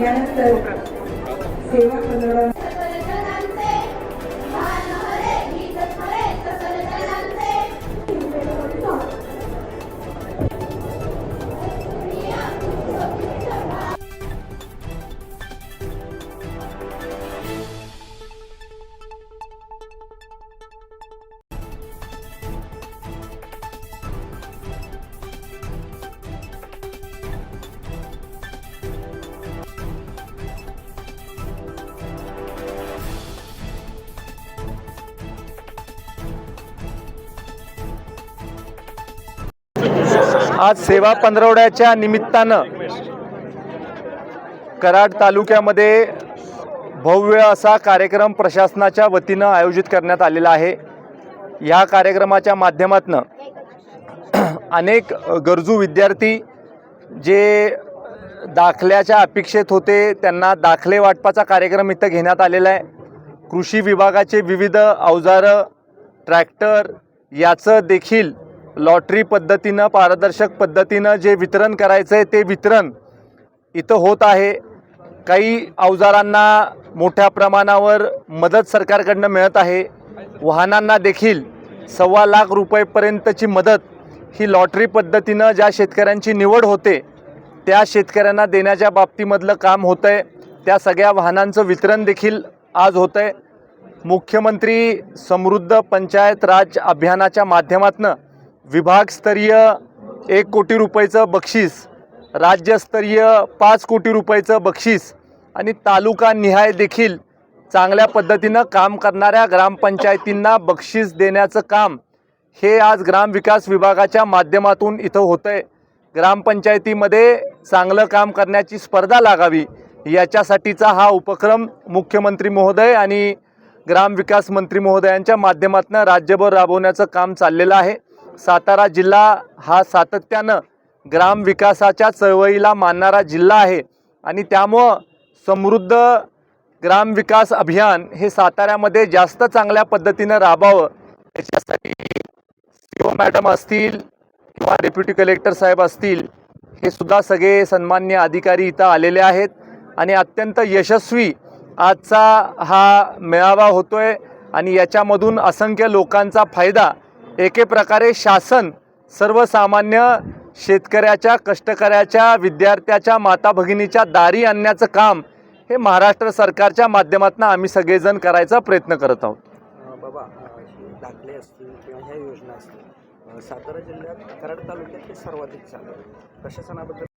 यानंतर सेवा पंधरवडा आज सेवा पंधरवड्याच्या निमित्तानं कराड तालुक्यामध्ये भव्य असा कार्यक्रम प्रशासनाच्या वतीनं आयोजित करण्यात आलेला आहे. या कार्यक्रमाच्या माध्यमातून अनेक गरजू विद्यार्थी जे दाखल्याच्या अपेक्षेत होते त्यांना दाखले वाटपाचा कार्यक्रम इथं घेण्यात आलेला आहे. कृषी विभागाचे विविध अवजारं ट्रॅक्टर याचं देखील लॉटरी पद्धतीनं पारदर्शक पद्धतीनं जे वितरण करायचं आहे ते वितरण इथं होत आहे. काही अवजारांना मोठ्या प्रमाणावर मदत सरकारकडनं मिळत आहे. वाहनांना देखील सव्वा लाख रुपयेपर्यंतची मदत ही लॉटरी पद्धतीनं ज्या शेतकऱ्यांची निवड होते त्या शेतकऱ्यांना देण्याच्या बाबतीमधलं काम होतं आहे त्या सगळ्या वाहनांचं वितरण देखील आज होतं आहे मुख्यमंत्री समृद्ध पंचायत राज अभियानाच्या माध्यमातून विभागस्तरीय एक कोटी रुपयेचं बक्षीस राज्यस्तरीय पाच कोटी रुपयेचं बक्षीस आणि तालुका निहाय देखील चांगल्या पद्धतीनं काम करणाऱ्या ग्रामपंचायतींना बक्षीस देण्याचं काम हे आज ग्रामविकास विभागाच्या माध्यमातून इथं होतं आहे ग्रामपंचायतीमध्ये चांगलं काम करण्याची स्पर्धा लागावी याच्यासाठीचा हा उपक्रम मुख्यमंत्री महोदय आणि ग्रामविकास मंत्री महोदयांच्या माध्यमातून राज्यभर राबवण्याचं काम चाललेलं आहे. सातारा जिल्हा हा सातत्यानं ग्रामविकासाच्या चळवळीला मानणारा जिल्हा आहे. आणि त्यामुळं समृद्ध ग्रामविकास अभियान हे साताऱ्यामध्ये जास्त चांगल्या पद्धतीनं राबावं. याच्यासाठी सी मॅडम असतील किंवा डेप्युटी कलेक्टर साहेब असतील हे सुद्धा सगळे सन्मान्य अधिकारी इथं आलेले आहेत. आणि अत्यंत यशस्वी आजचा हा मेळावा होतो आहे आणि याच्यामधून असंख्य लोकांचा फायदा एके प्रकारे शासन सर्वसामान्य शेतकऱ्याच्या कष्टकऱ्याच्या विद्यार्थ्याच्या माता भगिनीच्या दारी आणण्याचं काम हे महाराष्ट्र सरकारच्या माध्यमातून आम्ही सगळेजण करायचा प्रयत्न करत आहोत. बाबा दाखले असतील किंवा ह्या योजना असतील सातारा जिल्ह्यात कराड तालुक्यात हे सर्वाधिक चालू आहे. प्रशासनाबद्दल